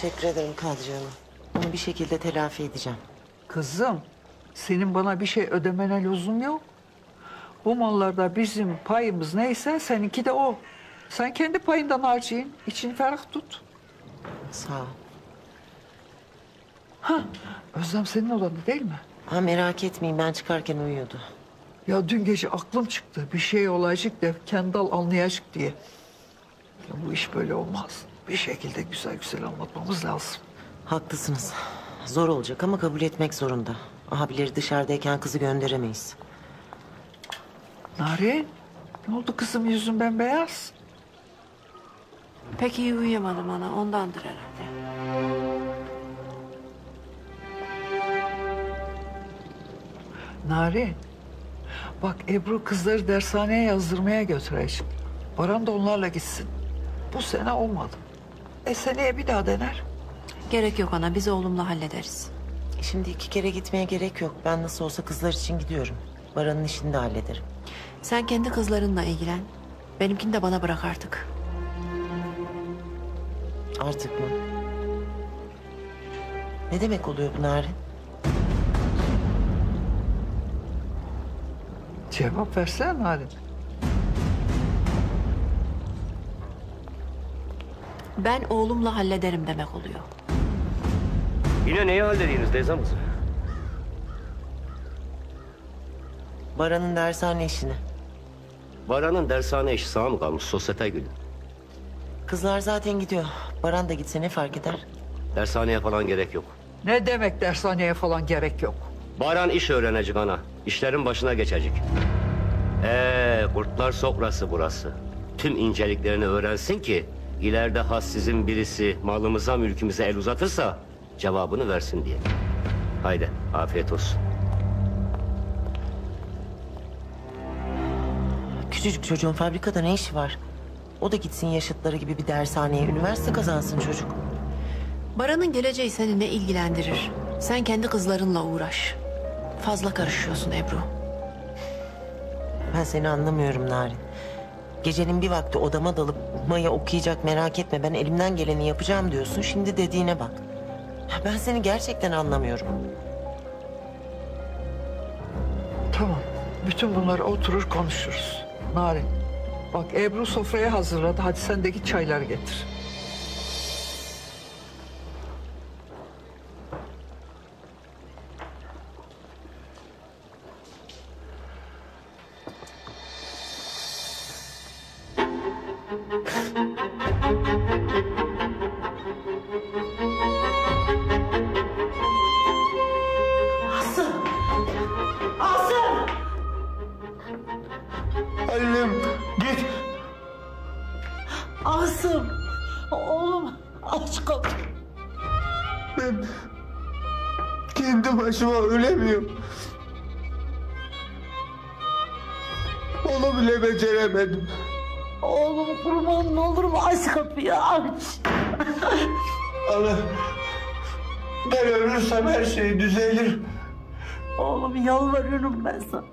Teşekkür ederim Kadriye Hanım. Onu bir şekilde telafi edeceğim. Kızım, senin bana bir şey ödemene lüzum yok. Bu mallarda bizim payımız neyse seninki de o. Sen kendi payından harcayın, içini ferah tut. Sağ ol. Özlem senin odanda değil mi? Ha merak etmeyin ben çıkarken uyuyordu. Ya dün gece aklım çıktı. Bir şey olacak da Kendal anlayacak diye. Ya bu iş böyle olmaz. Bir şekilde güzel güzel anlatmamız lazım. Haklısınız. Zor olacak ama kabul etmek zorunda. Abileri dışarıdayken kızı gönderemeyiz. Narin, ne oldu kızım yüzün bembeyaz? Pek iyi uyuyamadım ana ondandır herhalde. Narin, bak Ebru kızları dershaneye yazdırmaya götürecek. Baran da onlarla gitsin. Bu sene olmadı. E seneye bir daha dener. Gerek yok ana biz oğlumla hallederiz. Şimdi iki kere gitmeye gerek yok. Ben nasıl olsa kızlar için gidiyorum. Baran'ın işini de hallederim. Sen kendi kızlarınla ilgilen. Benimkini de bana bırak artık. Artık mı? Ne demek oluyor bu Narin? Cevap versene Narin. Ben oğlumla hallederim demek oluyor. Yine neyi hallediyorsunuz teyzem kızı? Baran'ın dershane işini. Baran'ın dershane işi sağ mı kalmış sosyete gülü? Kızlar zaten gidiyor. Baran da gitse ne fark eder? Dershaneye falan gerek yok. Ne demek dershaneye falan gerek yok. Baran iş öğrenecek ana. İşlerin başına geçecek. Ee, kurtlar sofrası burası. Tüm inceliklerini öğrensin ki... ...ileride has sizin birisi malımıza mülkümüze el uzatırsa... ...cevabını versin diye. Haydi afiyet olsun. Küçücük çocuğun fabrikada ne işi var? O da gitsin yaşıtları gibi bir dershaneye, üniversite kazansın çocuk. Baran'ın geleceği seni ne ilgilendirir? Sen kendi kızlarınla uğraş. Fazla karışıyorsun Ebru. Ben seni anlamıyorum Narin. Gecenin bir vakti odama dalıp Maya okuyacak merak etme ben elimden geleni yapacağım diyorsun. Şimdi dediğine bak. Ya Ben seni gerçekten anlamıyorum. Tamam. Bütün bunları oturur konuşuruz. Narin. Bak Ebru sofraya hazırladı. Hadi sen de git çayları getir. Onu bile beceremedim. Oğlum kurban olur mu aç kapıyı aç. Ana ben ölürsem her şey düzelir. Oğlum yalvarıyorum ben sana.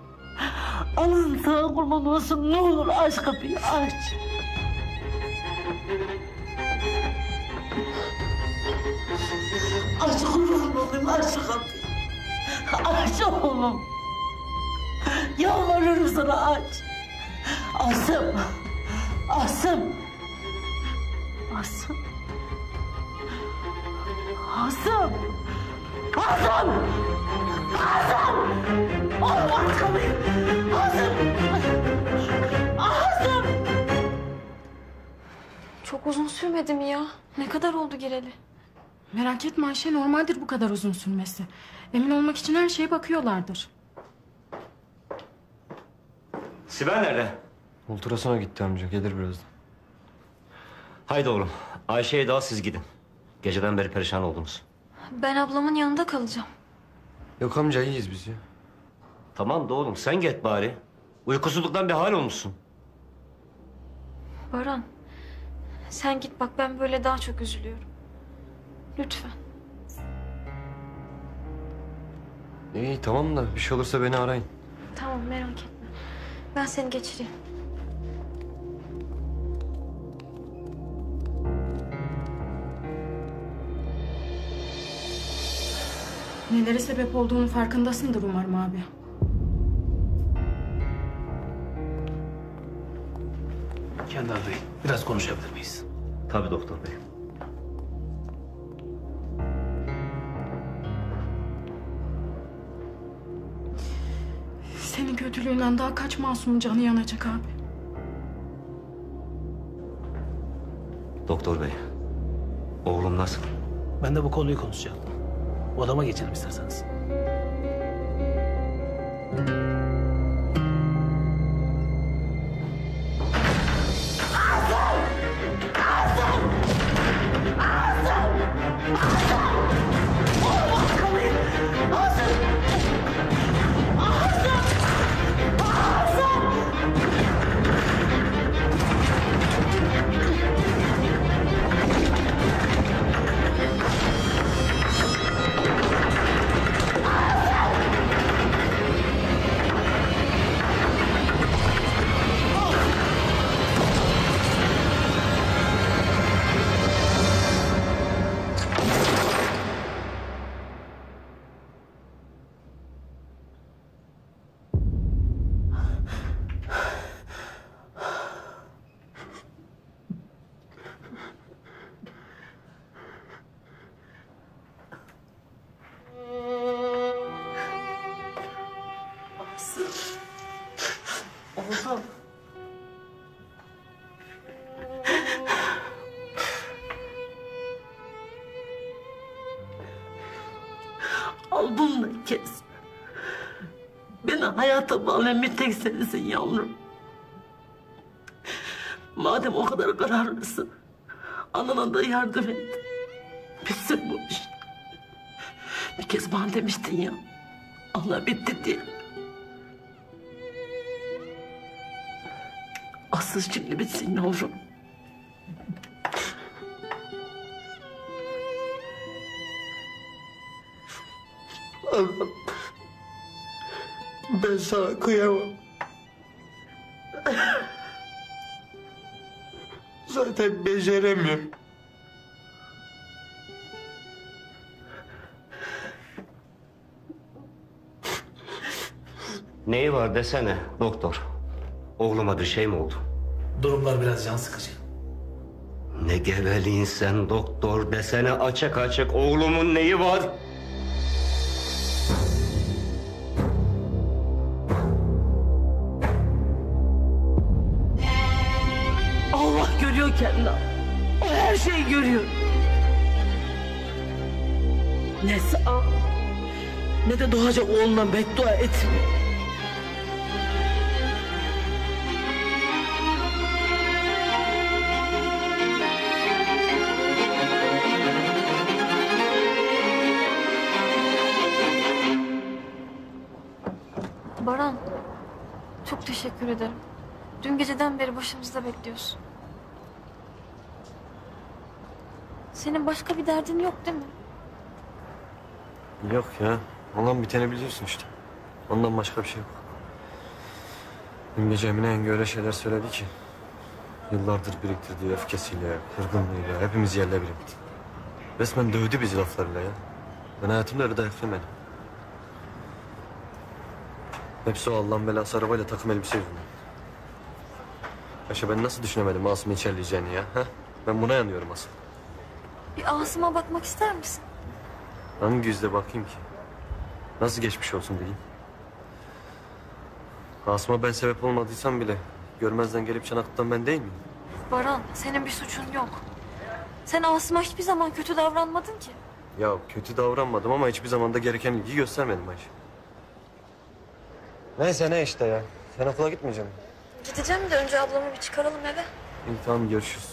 Alın sana kurban olsun ne olur aç kapıyı aç. Aç kurban olayım aç kapıyı. Aç oğlum. Yalvarıyorum sana aç. Asım. Asım. Asım. Asım. Asım. Asım. Oğlum aç kapıyı. Asım. Asım. Çok uzun sürmedi mi ya? Ne kadar oldu gireli? Merak etme Ayşe normaldir bu kadar uzun sürmesi. Emin olmak için her şeye bakıyorlardır. Sibel nerede? Ultrasona gitti amca. Gelir birazdan. Haydi oğlum. Ayşe'ye daha siz gidin. Geceden beri perişan oldunuz. Ben ablamın yanında kalacağım. Yok amca iyiyiz biz ya. Tamam da oğlum sen git bari. Uykusuzluktan bir hal olmuşsun. Baran, sen git bak ben böyle daha çok üzülüyorum. Lütfen. İyi tamam da bir şey olursa beni arayın. Tamam merak etme. Ben seni geçireyim. Nelere sebep olduğunun farkındasındır umarım abi. Kendar Bey, biraz konuşabilir miyiz? Tabii doktor bey. Senin kötülüğünden daha kaç masumun canı yanacak abi. Doktor bey. Oğlum nasıl? Ben de bu konuyu konuşacaktım. Odama geçelim isterseniz. Al bunu da kes. Beni hayata bağlayan bir tek sensin yavrum. Madem o kadar kararlısın, anana da yardım et. Bitsin bu iş. Bir kez bana demiştin ya, Allah bitti diye. Asıl şimdi bitsin yavrum. Allah'ım. Ben sana kıyamam. Zaten beceremiyorum. Neyi var desene doktor. Oğluma bir şey mi oldu? Durumlar biraz can sıkıcı. Ne geveliğin sen doktor desene açık açık oğlumun neyi var? Kendini. O her şeyi görüyor. Ne sağ ne de doğacak oğluna beddua etmiyor. Baran, çok teşekkür ederim. Dün geceden beri başımızda bekliyorsun. Senin başka bir derdin yok değil mi? Yok ya. Olan biteni biliyorsun işte. Ondan başka bir şey yok. Dün gece Emine yenge öyle şeyler söyledi ki. Yıllardır biriktirdiği öfkesiyle, kırgınlığıyla hepimiz yerle bir etti. Resmen dövdü bizi laflarıyla ya. Ben hayatımda öyle dayak yemedim. Hepsi o Allah'ın belası arabayla takım elbise yüzünden. Ayşe ben nasıl düşünemedim Masum'u içerleyeceğini ya? Ha? Ben buna yanıyorum asıl. Bir Asım'a bakmak ister misin? Hangi yüzle bakayım ki? Nasıl geçmiş olsun diyeyim. Asım'a ben sebep olmadıysam bile görmezden gelip çanaklıktan ben değil miyim? Baran, senin bir suçun yok. Sen Asım'a hiçbir zaman kötü davranmadın ki. Ya kötü davranmadım ama hiçbir zaman da gereken ilgiyi göstermedim Ayşe. Neyse ne işte ya. Sen okula gitmeyeceksin. Gideceğim de önce ablamı bir çıkaralım eve. İyi tamam görüşürüz.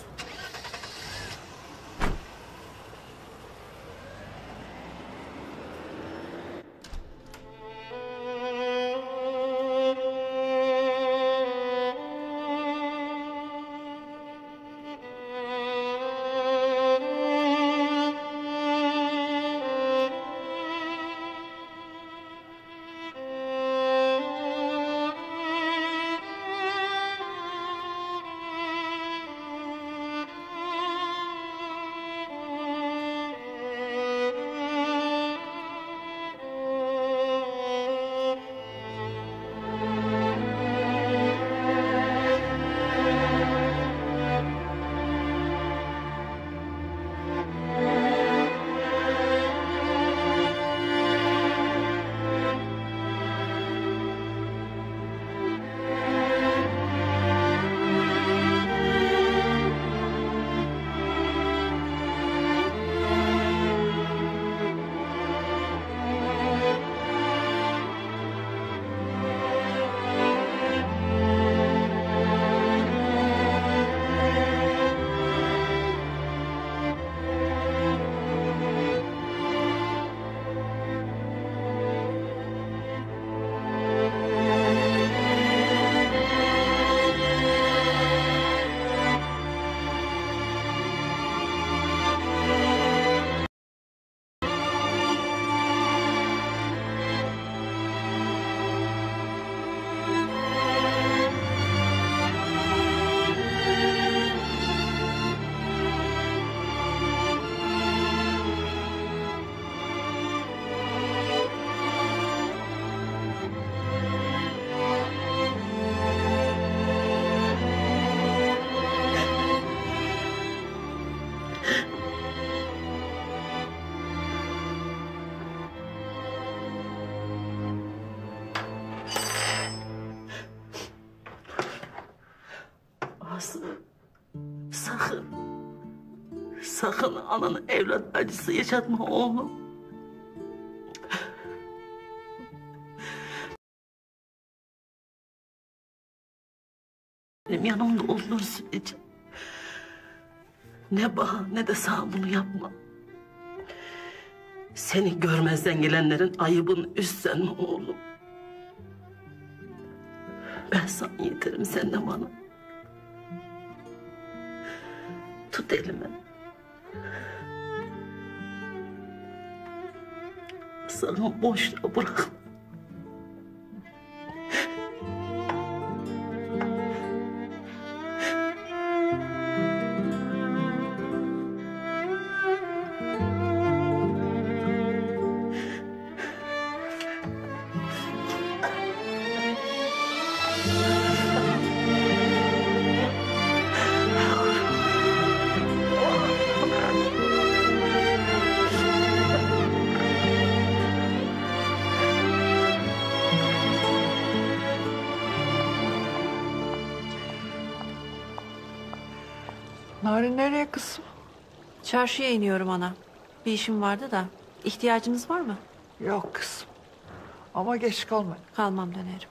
Sakın ananı evlat acısı yaşatma oğlum. Benim yanımda olduğun sürece ne bana ne de sağ bunu yapma. Seni görmezden gelenlerin ayıbını üstlenme oğlum. Ben sana yeterim sen de bana. Tut elimi. Sana boşluğa bırak. Narin nereye kızım? Çarşıya iniyorum ana. Bir işim vardı da. İhtiyacınız var mı? Yok kızım. Ama geç kalma. Kalmam dönerim.